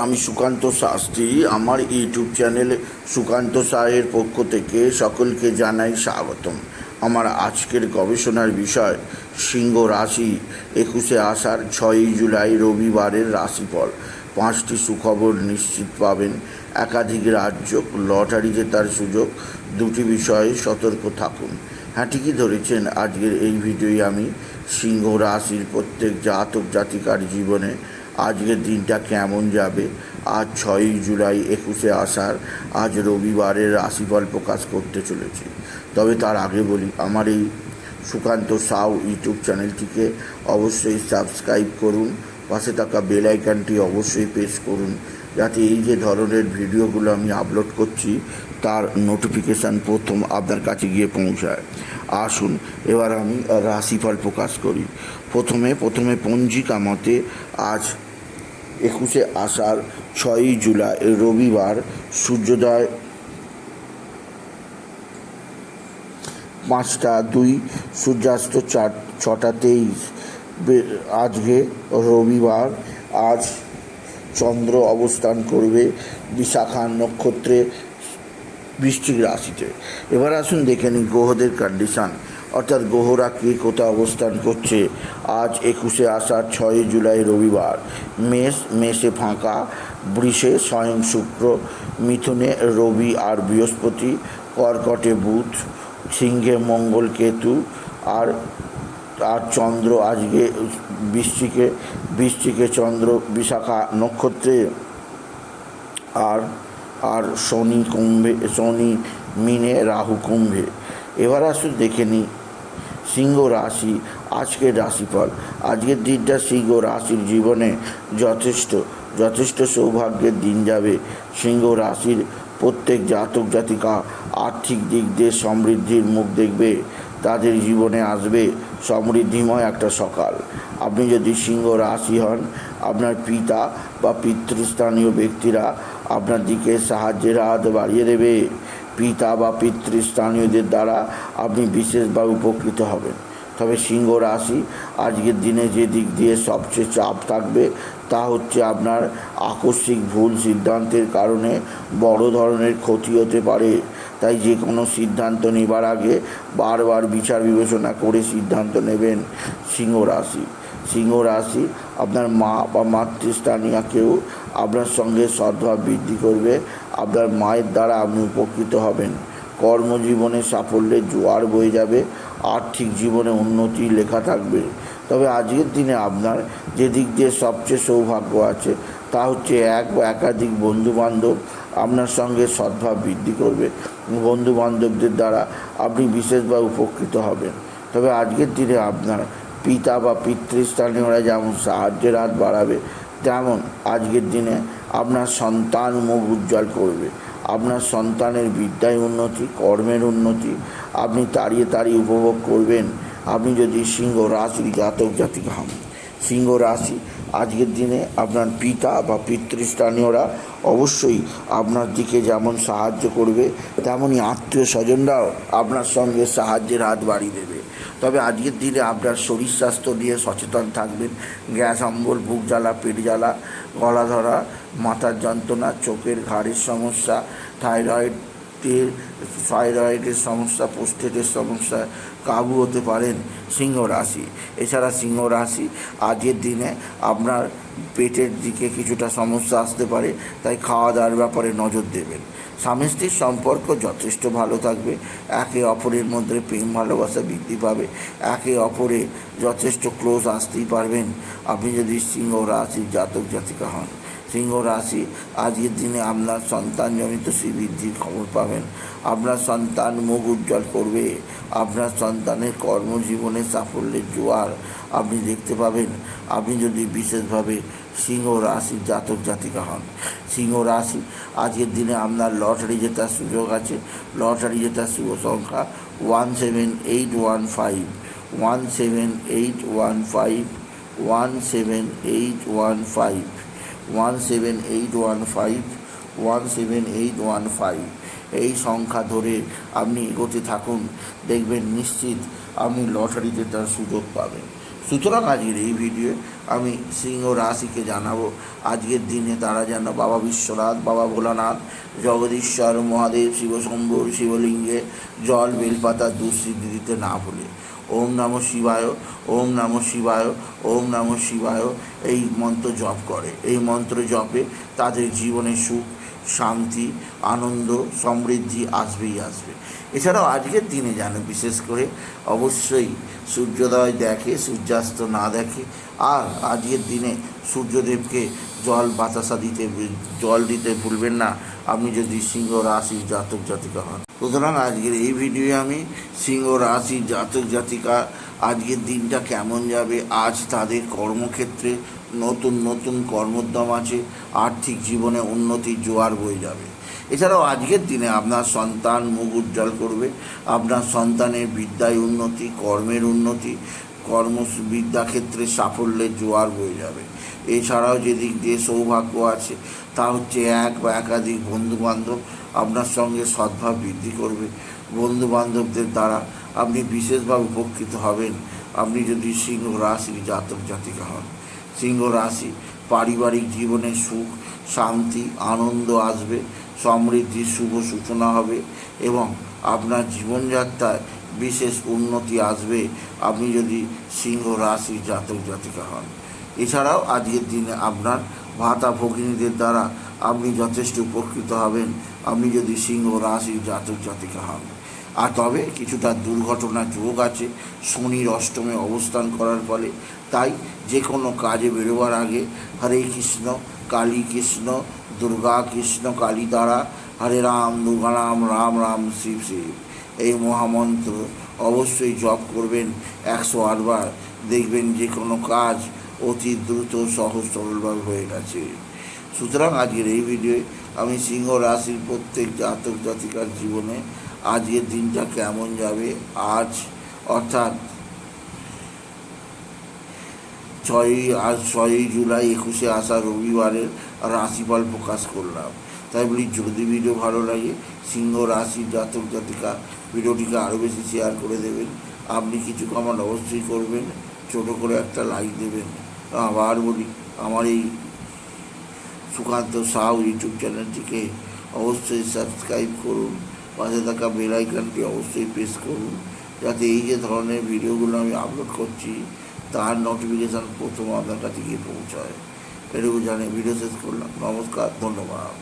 আমি সুকান্ত শাস্ত্রী, আমার YouTube channel Sukanta Saher পক্ষ থেকে সকলকে জানাই স্বাগতম। আমার আজকের গবেষণার বিষয়, সিংহ রাশি, একুশে আষাঢ়, ছয়ই জুলাই, রবিবারের রাশিফল। পাঁচটি সুখবর নিশ্চিত পাবেন। একাধিক রাজ্য লটারি জেতার সুযোগ। দুটি বিষয়ে সতর্ক থাকুন। হ্যাঁ ঠিকই ধরেছেন, আজকের এই ভিডিওয় আমি সিংহ রাশির প্রত্যেক জাতক জাতিকার জীবনে আজকের দিনটা কেমন যাবে? আজ ছয়ই জুলাই একুশে আষাঢ়, আজ রবিবারের রাশিফল প্রকাশ করতে চলেছে। তবে তার আগে বলি, আমার এই সুকান্ত সাউ ইউটিউব চ্যানেলটিকে অবশ্যই সাবস্ক্রাইব করুন, পাশে থাকা বেল অবশ্যই প্রেস করুন, যাতে এই যে ধরনের ভিডিওগুলো আমি আপলোড করছি, তার নোটিফিকেশান প্রথম আপনার কাছে গিয়ে পৌঁছায়। আসুন, এবার আমি রাশিফল প্রকাশ করি। প্রথমে প্রথমে পঞ্জিকা মতে আজ একুশে আষাঢ়, ছয়ই জুলাই, রবিবার, সূর্যোদয় পাঁচটা দুই, সূর্যাস্ত চার, ছটা তেইশ আজকে রবিবার, আজ চন্দ্র অবস্থান করবে বিশাখা নক্ষত্রে বৃষ্টিক রাশিতে। এবার আসুন দেখে নিই গ্রহদের কন্ডিশান অর্থাৎ গ্রহরা কে কোথায় অবস্থান করছে। আজ একুশে আষাঢ়, ছয় জুলাই রবিবার। মেষ, মেষে ফাঁকা, বৃষে স্বয়ং শুক্র, মিথুনে রবি আর বৃহস্পতি, কর্কটে বুধ, সিংহে মঙ্গল কেতু আর আর চন্দ্র আজকে বৃষ্টিকে বৃষ্টিকে চন্দ্র বিশাখা নক্ষত্রে। আর আর শনি কুম্ভে, শনি মিনে রাহু কুম্ভে। এবার আসুন দেখে নিই সিংহ রাশি, আজকের রাশিফল। আজকের দিনটা সিংহ রাশির জীবনে যথেষ্ট যথেষ্ট সৌভাগ্যের দিন যাবে। সিংহ রাশির প্রত্যেক জাতক জাতিকা আর্থিক দিক দিয়ে সমৃদ্ধির মুখ দেখবে, তাদের জীবনে আসবে সমৃদ্ধিময় একটা সকাল। আপনি যদি সিংহ রাশি হন, আপনার পিতা বা পিতৃস্থানীয় ব্যক্তিরা আপনার দিকে সাহায্যের হাত বাড়িয়ে দেবে। পিতা বা পিতৃস্থানীয়দের দ্বারা আপনি বিশেষভাবে উপকৃত হবেন। তবে সিংহ রাশি, আজকের দিনে যে দিক দিয়ে সবচেয়ে চাপ থাকবে, তা হচ্ছে আপনার আকস্মিক ভুল সিদ্ধান্তের কারণে বড় ধরনের ক্ষতি হতে পারে। তাই যে কোনো সিদ্ধান্ত নেবার আগে বারবার বিচার বিবেচনা করে সিদ্ধান্ত নেবেন সিংহ রাশি। সিংহ রাশি, আপনার মা বা মাতৃস্থানীয় কেউ আপনার সঙ্গে সদ্ভাব বৃদ্ধি করবে। আপনার মায়ের দ্বারা আপনি উপকৃত হবেন। কর্মজীবনে সাফল্যের জোয়ার বয়ে যাবে, আর্থিক জীবনে উন্নতি লেখা থাকবে। তবে আজকের দিনে আপনার যে দিক দিয়ে সবচেয়ে সৌভাগ্য আছে, তা হচ্ছে এক বা একাধিক বন্ধুবান্ধব আপনার সঙ্গে সদ্ভাব বৃদ্ধি করবে। বন্ধু বান্ধবদের দ্বারা আপনি বিশেষভাবে উপকৃত হবেন। তবে আজকের দিনে আপনার পিতা বা পিতৃস্থানীয়রা যেমন সাহায্যের হাত বাড়াবে তেমন আজকের দিনে আপনার সন্তান মুখ উজ্জ্বল করবে। আপনার সন্তানের বিদ্যায় উন্নতি, কর্মের উন্নতি আপনি তাড়িয়ে তাড়িয়ে উপভোগ করবেন। আপনি যদি সিংহ রাশির জাতক, জাতিকা হন, সিংহ রাশি আজকের দিনে আপনার পিতা বা পিতৃস্থানীয়রা অবশ্যই আপনার দিকে যেমন সাহায্য করবে, তেমনই আত্মীয় স্বজনরাও আপনার সঙ্গে সাহায্যের হাত বাড়িয়ে দেবে। তবে আজকের দিনে আপনার শরীর স্বাস্থ্য নিয়ে সচেতন থাকবেন। গ্যাস অম্বল বুক জ্বালা, পেট জ্বালা, গলা ধরা, মাথার যন্ত্রণা, চোখের ঘাড়ের সমস্যা থাইরয়েডের থাইরয়েডের সমস্যা পোস্টেটের সমস্যা কাবু হতে পারেন সিংহ রাশি। এছাড়া সিংহ রাশি আজকের দিনে আপনার পেটের দিকে কিছুটা সমস্যা আসতে পারে, তাই খাওয়া দাওয়ার ব্যাপারে নজর দেবেন। স্বামী স্ত্রীর সম্পর্ক যথেষ্ট ভালো থাকবে, একে অপরের মধ্যে প্রেম, ভালোবাসা বৃদ্ধি পাবে, একে অপরে যথেষ্ট ক্লোজ আসতেই পারবেন। আপনি যদি সিংহ রাশির জাতক জাতিকা হন, সিংহ রাশি আজকের দিনে আপনার সন্তানজনিত শ্রীবৃদ্ধির খবর পাবেন। আপনার সন্তান মুখ উজ্জ্বল করবে, আপনার সন্তানের কর্মজীবনে সাফল্যের জোয়ার আপনি দেখতে পাবেন। আপনি যদি বিশেষভাবে সিংহ রাশির জাতক জাতিকা হন, সিংহ রাশি, আজকের দিনে আপনার লটারি জেতার সুযোগ আছে। লটারি জেতার শুভ সংখ্যা one seven eight one five, one seven eight one five, one seven eight one five, one seven eight one five, one seven eight one five. এই সংখ্যা ধরে আপনি এগোতে থাকুন। দেখবেন নিশ্চিত আপনি লটারিতে তার সুযোগ পাবেন। সুতরাং আজকের এই ভিডিও আমি সিংহ রাশিকে জানাব। আজকের দিনে তারা যেন বাবা বিশ্বনাথ, বাবা ভোলানাথ, জগদীশ্বর, মহাদেব শিবশম্ভুর শিবলিঙ্গে জল, বেলপাতা দুঃসিদ্ধি দিতে না ভুলে। ওম নম শিবায়, ওম নম শিবায়, ওম নম শিবায়। এই মন্ত্র জপ করে। এই মন্ত্র জপে তাদের জীবনে সুখ শান্তি, আনন্দ, সমৃদ্ধি আসবেই আসবে। এছাড়াও আজকের দিনে যেন বিশেষ করে অবশ্যই সূর্যোদয় দেখে, সূর্যাস্ত না দেখে, আর আজকের দিনে সূর্যদেবকে জল, বাতাসা দিতে জল দিতে ভুলবেন না। আপনি যদি সিংহ রাশির জাতক, জাতিকা হন। সুতরাং আজকের এই ভিডিও আমি সিংহ, রাশি, জাতক, জাতিকা, আজকের দিনটা কেমন যাবে, আজ তাদের কর্মক্ষেত্রে নতুন নতুন কর্মোদ্যম আছে, আর্থিক জীবনে উন্নতির জোয়ার বয়ে যাবে। এছাড়াও আজকের দিনে আপনার সন্তান মুখ উজ্জ্বল করবে, আপনার সন্তানের বিদ্যায় উন্নতি, কর্মের উন্নতি কর্ম বিদ্যাক্ষেত্রে সাফল্যের জোয়ার বয়ে যাবে। এছাড়াও যেদিক দিয়ে সৌভাগ্য আছে, তা হচ্ছে এক বা একাধিক বন্ধুবান্ধব আপনার সঙ্গে সদ্ভাব বৃদ্ধি করবে। বন্ধু বান্ধবদের দ্বারা আপনি বিশেষভাবে উপকৃত হবেন। আপনি যদি সিংহ রাশির জাতক জাতিকা হন। সিংহ রাশি। পারিবারিক জীবনে সুখ, শান্তি, আনন্দ আসবে সমৃদ্ধির শুভ সূচনা হবে এবং আপনার জীবনযাত্রায় বিশেষ উন্নতি আসবে। আপনি যদি সিংহ রাশির জাতক জাতিকা হন। এছাড়াও আজকের দিনে আপনার ভাতা ভগিনীদের দ্বারা আপনি যথেষ্ট উপকৃত হবেন। আপনি যদি সিংহ রাশির জাতক জাতিকা হন। আর তবে কিছুটা দুর্ঘটনা যোগ আছে। শনির অষ্টমে অবস্থান করার ফলে। তাই যে কোনো কাজে বেরোবার আগে হরে কৃষ্ণ, কালী কৃষ্ণ, দুর্গা কৃষ্ণ কালী দ্বারা হরে রাম, দুর্গা রাম রাম রাম, শিব শিব। এই মহামন্ত্র অবশ্যই জপ করবেন একশো আটবার দেখবেন যে কোনো কাজ অতি দ্রুত সহজ সরলভাবে হয়ে গেছে। সুতরাং আজকের এই ভিডিওয়ে আমি সিংহ রাশির প্রত্যেক জাতক জাতিকার জীবনে আজকের দিনটা কেমন যাবে? আজ, অর্থাৎ ছয়ই, আজ ছয়ই জুলাই একুশে আসা রবিবারের রাশিফল প্রকাশ করলাম। তাই বলি, যদি ভিডিও ভালো লাগে, সিংহ রাশির জাতক জাতিকা ভিডিওটিকে আরও বেশি শেয়ার করে দেবেন। আপনি কিছু কমেন্ট অবশ্যই করবেন, ছোট করে একটা লাইক দেবেন। আবার বলি, আমার এই সুকান্ত সাউ ইউটিউব চ্যানেলটিকে অবশ্যই সাবস্ক্রাইব করুন। পাশে থাকা বেল আইকনটি অবশ্যই প্রেস করুন যাতে এই যে ধরনের ভিডিওগুলো আমি আপলোড করছি তার নোটিফিকেশান প্রথম আপনার কাছে গিয়ে পৌঁছায় এটুকু জানে ভিডিও শেষ করলাম নমস্কার ধন্যবাদ